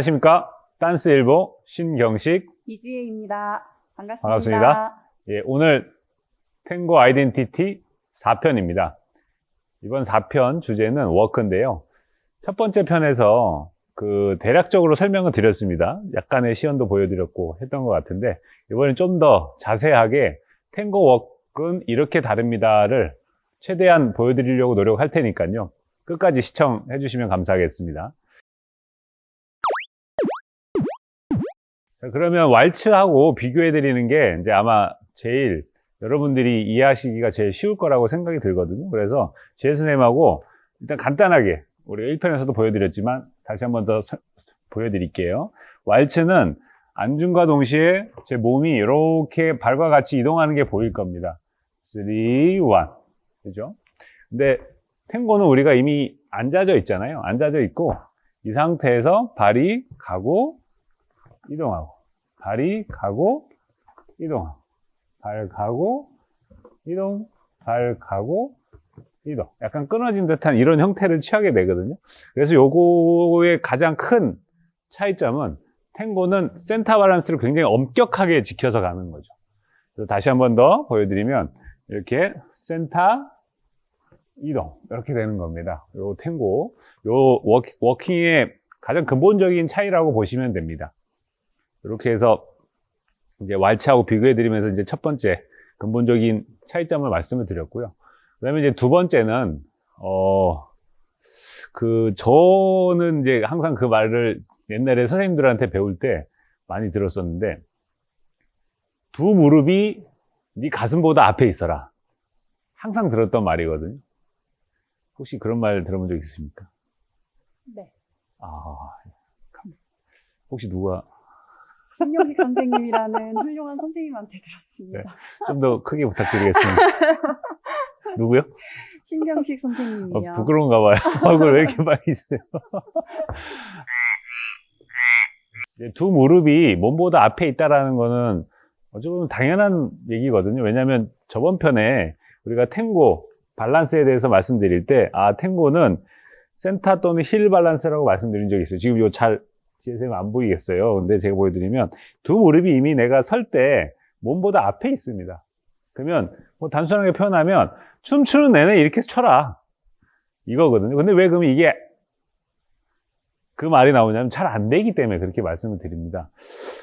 안녕하십니까. 댄스 일보 신경식. 이지혜입니다. 반갑습니다. 반갑습니다. 예, 오늘 탱고 아이덴티티 4편입니다. 이번 4편 주제는 워크인데요. 첫 번째 편에서 그 대략적으로 설명을 드렸습니다. 약간의 시연도 보여드렸고 했던 것 같은데 이번엔 좀 더 자세하게 탱고 워크는 이렇게 다릅니다를 최대한 보여드리려고 노력할 테니까요. 끝까지 시청해 주시면 감사하겠습니다. 그러면 왈츠하고 비교해 드리는 게 이제 아마 제일 여러분들이 이해하시기가 제일 쉬울 거라고 생각이 들거든요. 그래서 제 선생님하고 일단 간단하게 우리가 1편에서도 보여드렸지만 다시 한 번 더 보여드릴게요. 왈츠는 안중과 동시에 제 몸이 이렇게 발과 같이 이동하는 게 보일 겁니다. 3, 1. 그죠? 근데 탱고는 우리가 이미 앉아져 있잖아요. 앉아져 있고 이 상태에서 발이 가고 이동하고 발이 가고 이동하고 발 가고 이동. 발 가고 이동. 약간 끊어진 듯한 이런 형태를 취하게 되거든요. 그래서 요거의 가장 큰 차이점은 탱고는 센터 밸런스를 굉장히 엄격하게 지켜서 가는 거죠. 그래서 다시 한 번 더 보여드리면 이렇게 센터 이동. 이렇게 되는 겁니다. 요 탱고. 요 워킹의 가장 근본적인 차이라고 보시면 됩니다 이렇게 해서 이제 왈츠하고 비교해 드리면서 이제 첫 번째 근본적인 차이점을 말씀을 드렸고요. 그 다음에 이제 두 번째는, 어, 그, 저는 이제 항상 그 말을 옛날에 선생님들한테 배울 때 많이 들었었는데, 두 무릎이 네 가슴보다 앞에 있어라. 항상 들었던 말이거든요. 혹시 그런 말 들어본 적 있으십니까? 네. 아, 혹시 누가 신영식 선생님이라는 훌륭한 선생님한테 들었습니다. 좀 더 크게 부탁드리겠습니다. 누구요? 신경식 어, 선생님이요. 부끄러운가 봐요. 얼굴 왜 이렇게 빨개지세요? 이제 두 무릎이 몸보다 앞에 있다라는 거는 어찌 보면 당연한 얘기거든요. 왜냐하면 저번 편에 우리가 탱고 밸런스에 대해서 말씀드릴 때, 아, 탱고는 센터 또는 힐 밸런스라고 말씀드린 적이 있어요. 지금 이거 잘, 지혜쌤 안 보이겠어요. 근데 제가 보여드리면 두 무릎이 이미 내가 설 때 몸보다 앞에 있습니다. 그러면 뭐 단순하게 표현하면 춤추는 내내 이렇게 쳐라. 이거거든요. 근데 왜 그러면 이게 그 말이 나오냐면 잘 안 되기 때문에 그렇게 말씀을 드립니다.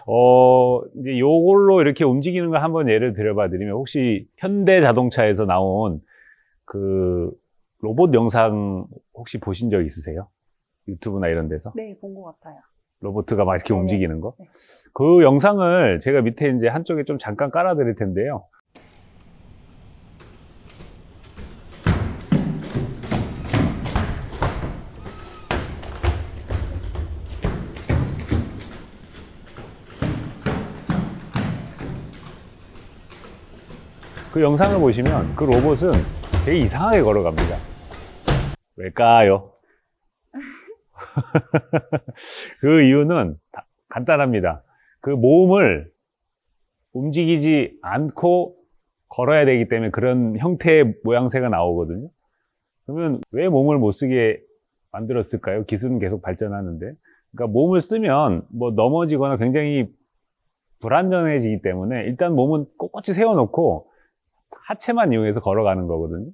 어, 이제 요걸로 이렇게 움직이는 걸 한번 예를 들어봐 드리면 혹시 현대 자동차에서 나온 그 로봇 영상 혹시 보신 적 있으세요? 유튜브나 이런 데서? 네, 본 것 같아요. 로봇가 막 이렇게 네네. 움직이는 거. 네. 그 영상을 제가 밑에 이제 한쪽에 좀 잠깐 깔아 드릴 텐데요. 그 영상을 보시면 그 로봇은 되게 이상하게 걸어갑니다. 왜일까요? 그 이유는 다- 간단합니다. 그 몸을 움직이지 않고 걸어야 되기 때문에 그런 형태의 모양새가 나오거든요. 그러면 왜 몸을 못 쓰게 만들었을까요? 기술은 계속 발전하는데. 그러니까 몸을 쓰면 뭐 넘어지거나 굉장히 불안전해지기 때문에 일단 몸은 꼿꼿이 세워놓고 하체만 이용해서 걸어가는 거거든요.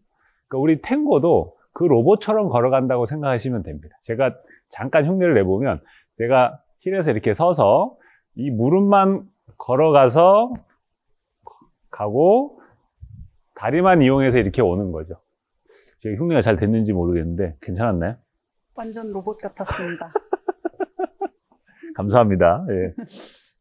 그러니까 우리 탱고도 그 로봇처럼 걸어간다고 생각하시면 됩니다. 제가 잠깐 흉내를 내보면 내가 힐에서 이렇게 서서 이 무릎만 걸어가서 가고 다리만 이용해서 이렇게 오는 거죠. 제 흉내가 잘 됐는지 모르겠는데 괜찮았나요? 완전 로봇 같았습니다. 감사합니다. 예.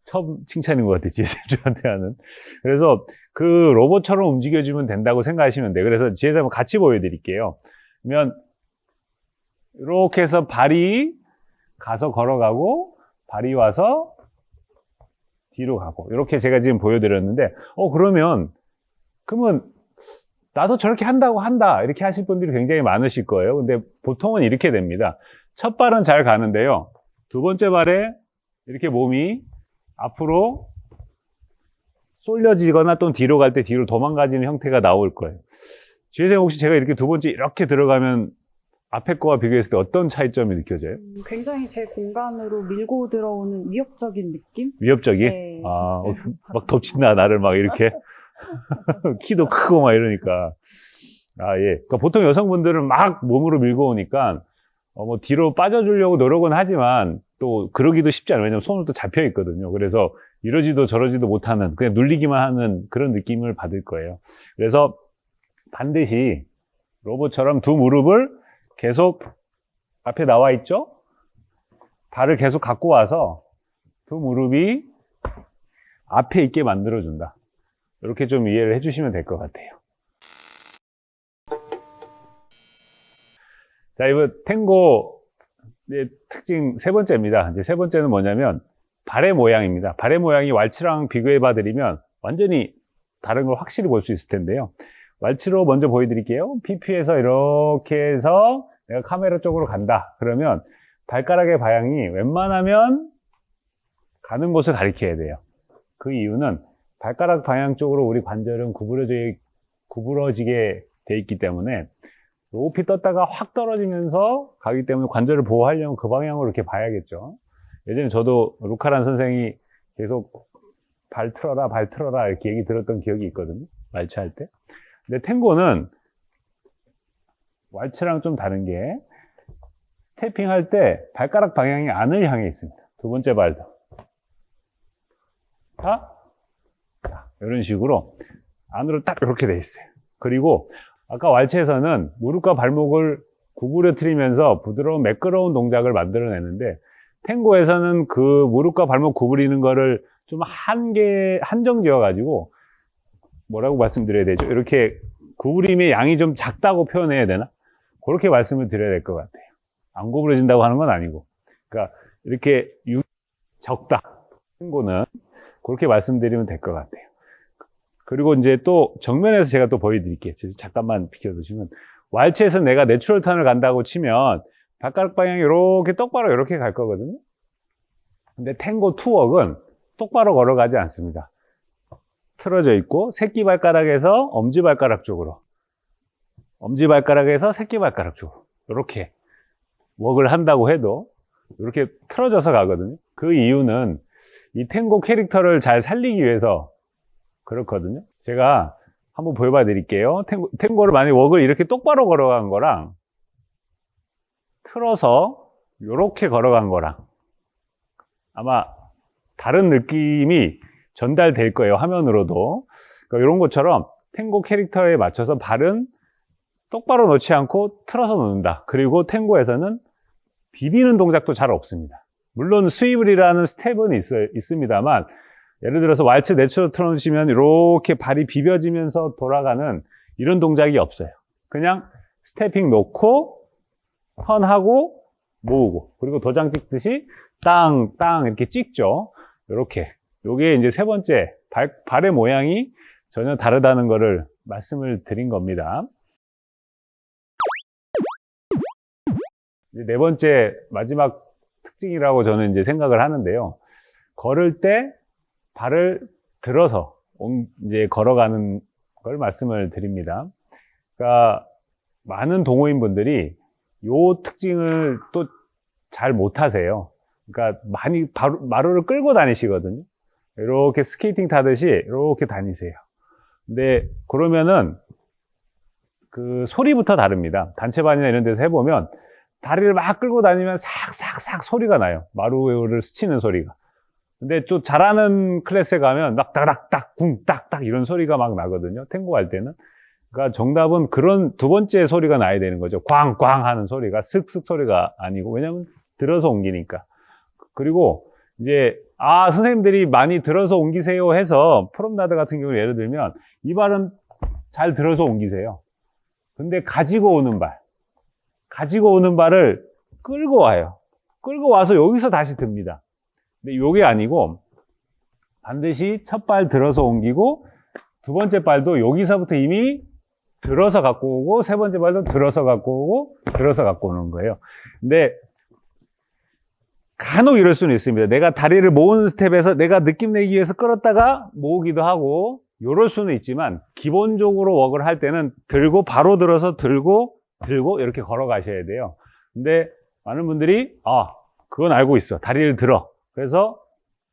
처음 칭찬인 것 같아요. GSM한테 하는. 그래서 그 로봇처럼 움직여주면 된다고 생각하시면 돼요. 그래서 GSM 같이 보여드릴게요. 그러면 이렇게 해서 발이 가서 걸어가고 발이 와서 뒤로 가고 이렇게 제가 지금 보여드렸는데 어 그러면 그러면 나도 저렇게 한다고 한다 이렇게 하실 분들이 굉장히 많으실 거예요. 근데 보통은 이렇게 됩니다. 첫 발은 잘 가는데요. 두 번째 발에 이렇게 몸이 앞으로 쏠려지거나 또는 뒤로 갈 때 뒤로 도망가지는 형태가 나올 거예요. 지혜생 혹시 제가 이렇게 두 번째 이렇게 들어가면 앞에 거와 비교했을 때 어떤 차이점이 느껴져요? 음, 굉장히 제 공간으로 밀고 들어오는 위협적인 느낌? 위협적이? 네. 아, 어, 막 덮친다, 나를 막 이렇게. 키도 크고 막 이러니까. 아, 예. 그러니까 보통 여성분들은 막 몸으로 밀고 오니까, 어, 뭐 뒤로 빠져주려고 노력은 하지만, 또 그러기도 쉽지 않아요. 왜냐면 손을 또 잡혀 있거든요. 그래서 이러지도 저러지도 못하는, 그냥 눌리기만 하는 그런 느낌을 받을 거예요. 그래서 반드시 로봇처럼 두 무릎을 계속 앞에 나와 있죠? 발을 계속 갖고 와서 두 무릎이 앞에 있게 만들어준다. 이렇게 좀 이해를 해주시면 될 것 같아요. 자, 이번 탱고의 특징 세 번째입니다. 이제 세 번째는 뭐냐면 발의 모양입니다. 발의 모양이 왈츠랑 비교해 봐드리면 완전히 다른 걸 확실히 볼 수 있을 텐데요. 왈츠로 먼저 보여드릴게요. PP에서 이렇게 해서 내가 카메라 쪽으로 간다. 그러면 발가락의 방향이 웬만하면 가는 곳을 가리켜야 돼요. 그 이유는 발가락 방향 쪽으로 우리 관절은 구부러져, 구부러지게 돼 있기 때문에 높이 떴다가 확 떨어지면서 가기 때문에 관절을 보호하려면 그 방향으로 이렇게 봐야겠죠. 예전에 저도 루카란 선생이 계속 발 틀어라, 발 틀어라 이렇게 얘기 들었던 기억이 있거든요. 말치할 때. 근데 탱고는 왈츠랑 좀 다른 게 스태핑 할 때 발가락 방향이 안을 향해 있습니다. 두 번째 발도. 자, 자, 이런 식으로 안으로 딱 이렇게 돼 있어요. 그리고 아까 왈츠에서는 무릎과 발목을 구부려뜨리면서 부드러운 매끄러운 동작을 만들어내는데 탱고에서는 그 무릎과 발목 구부리는 거를 좀 한계 한정 지어 가지고 뭐라고 말씀드려야 되죠? 이렇게 구부림의 양이 좀 작다고 표현해야 되나? 그렇게 말씀을 드려야 될 것 같아요. 안 구부러진다고 하는 건 아니고. 그러니까 이렇게 유- 적다. 탱고는 그렇게 말씀드리면 될 것 같아요. 그리고 이제 또 정면에서 제가 또 보여드릴게요. 잠깐만 비켜두시면 왈츠에서 내가 내추럴 턴을 간다고 치면 발가락 방향이 이렇게 똑바로 이렇게 갈 거거든요. 근데 탱고 투웍은 똑바로 걸어가지 않습니다. 틀어져 있고 새끼 발가락에서 엄지 발가락 쪽으로 엄지발가락에서 새끼발가락 쪽으로 이렇게 웍을 한다고 해도 이렇게 틀어져서 가거든요. 그 이유는 이 탱고 캐릭터를 잘 살리기 위해서 그렇거든요. 제가 한번 보여봐 드릴게요. 탱고, 탱고를 만약에 웍을 이렇게 똑바로 걸어간 거랑 틀어서 이렇게 걸어간 거랑 아마 다른 느낌이 전달될 거예요. 화면으로도. 그러니까 이런 것처럼 탱고 캐릭터에 맞춰서 발은 똑바로 놓지 않고 틀어서 놓는다. 그리고 탱고에서는 비비는 동작도 잘 없습니다. 물론 스위블이라는 스텝은 있, 있습니다만 예를 들어서 왈츠 내추럴 틀어놓으시면 이렇게 발이 비벼지면서 돌아가는 이런 동작이 없어요. 그냥 스태핑 놓고 턴하고 모으고 그리고 도장 찍듯이 땅, 땅 이렇게 찍죠. 이렇게. 요게 이제 세 번째 발, 발의 모양이 전혀 다르다는 것을 말씀을 드린 겁니다. 네 번째 마지막 특징이라고 저는 이제 생각을 하는데요. 걸을 때 발을 들어서 온- 이제 걸어가는 걸 말씀을 드립니다. 그러니까 많은 동호인 분들이 요 특징을 또 잘 못하세요. 그러니까 많이 바로- 마루를 끌고 다니시거든요. 이렇게 스케이팅 타듯이 이렇게 다니세요. 근데 그러면은 그 소리부터 다릅니다. 단체반이나 이런 데서 해보면 다리를 막 끌고 다니면 삭삭삭 소리가 나요. 마루를 스치는 소리가. 근데 또 잘하는 클래스에 가면 막 따닥딱 쿵딱딱 이런 소리가 막 나거든요. 탱고 할 때는. 그러니까 정답은 그런 두 번째 소리가 나야 되는 거죠. 꽝꽝 하는 소리가 슥슥 소리가 아니고 왜냐면 들어서 옮기니까. 그리고 이제 아 선생님들이 많이 들어서 옮기세요 해서 프롬나드 같은 경우 예를 들면 이 발은 잘 들어서 옮기세요. 근데 가지고 오는 발, 가지고 오는 발을 끌고 와요. 끌고 와서 여기서 다시 듭니다. 근데 이게 아니고 반드시 첫 발 들어서 옮기고 두 번째 발도 여기서부터 이미 들어서 갖고 오고 세 번째 발도 들어서 갖고 오고 들어서 갖고 오는 거예요. 근데 간혹 이럴 수는 있습니다. 내가 다리를 모으는 스텝에서 내가 느낌 내기 위해서 끌었다가 모으기도 하고 이럴 수는 있지만 기본적으로 웍을 할 때는 들고 바로 들어서 들고 들고 이렇게 걸어가셔야 돼요. 근데 많은 분들이 아 그건 알고 있어 다리를 들어 그래서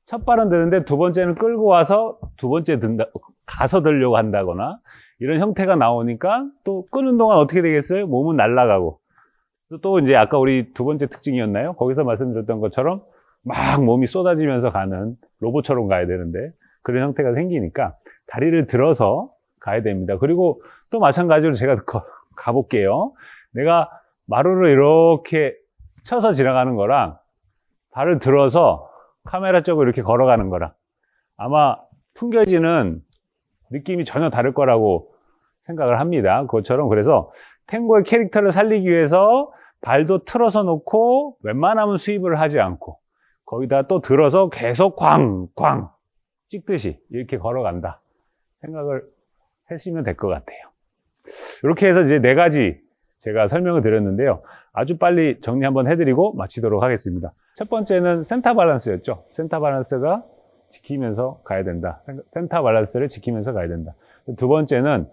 첫 발은 드는데 두 번째는 끌고 와서 두 번째 든다 가서 들려고 한다거나 이런 형태가 나오니까 또 끄는 동안 어떻게 되겠어요? 몸은 날아가고 또- 또 이제 아까 우리 두 번째 특징이었나요? 거기서 말씀드렸던 것처럼 막 몸이 쏟아지면서 가는 로봇처럼 가야 되는데 그런 형태가 생기니까 다리를 들어서 가야 됩니다. 그리고 또 마찬가지로 제가 거- 가볼게요. 내가 마루를 이렇게 쳐서 지나가는 거랑 발을 들어서 카메라 쪽으로 이렇게 걸어가는 거랑 아마 풍겨지는 느낌이 전혀 다를 거라고 생각을 합니다. 그것처럼 그래서 탱고의 캐릭터를 살리기 위해서 발도 틀어서 놓고 웬만하면 수입을 하지 않고 거기다 또 들어서 계속 꽝꽝 찍듯이 이렇게 걸어간다 생각을 하시면 될 것 같아요. 이렇게 해서 이제 네 가지 제가 설명을 드렸는데요. 아주 빨리 정리 한번 해드리고 마치도록 하겠습니다. 첫 번째는 센터 밸런스였죠. 센터 밸런스가 지키면서 가야 된다. 센터 밸런스를 지키면서 가야 된다. 두 번째는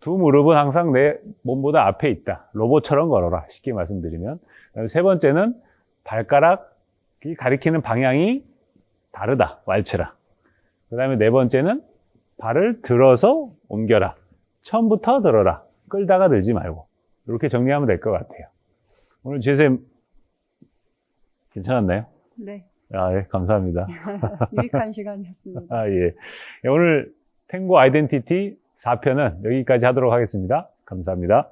두 무릎은 항상 내 몸보다 앞에 있다. 로봇처럼 걸어라. 쉽게 말씀드리면. 세 번째는 발가락이 가리키는 방향이 다르다. 왈츠라. 그 다음에 네 번째는 발을 들어서 옮겨라. 처음부터 들어라. 끌다가 들지 말고. 이렇게 정리하면 될 것 같아요. 오늘 제쌤 괜찮았나요? 네, 아, 예, 감사합니다. 유익한 시간이었습니다. 아, 예. 예, 오늘 탱고 아이덴티티 4편은 여기까지 하도록 하겠습니다. 감사합니다.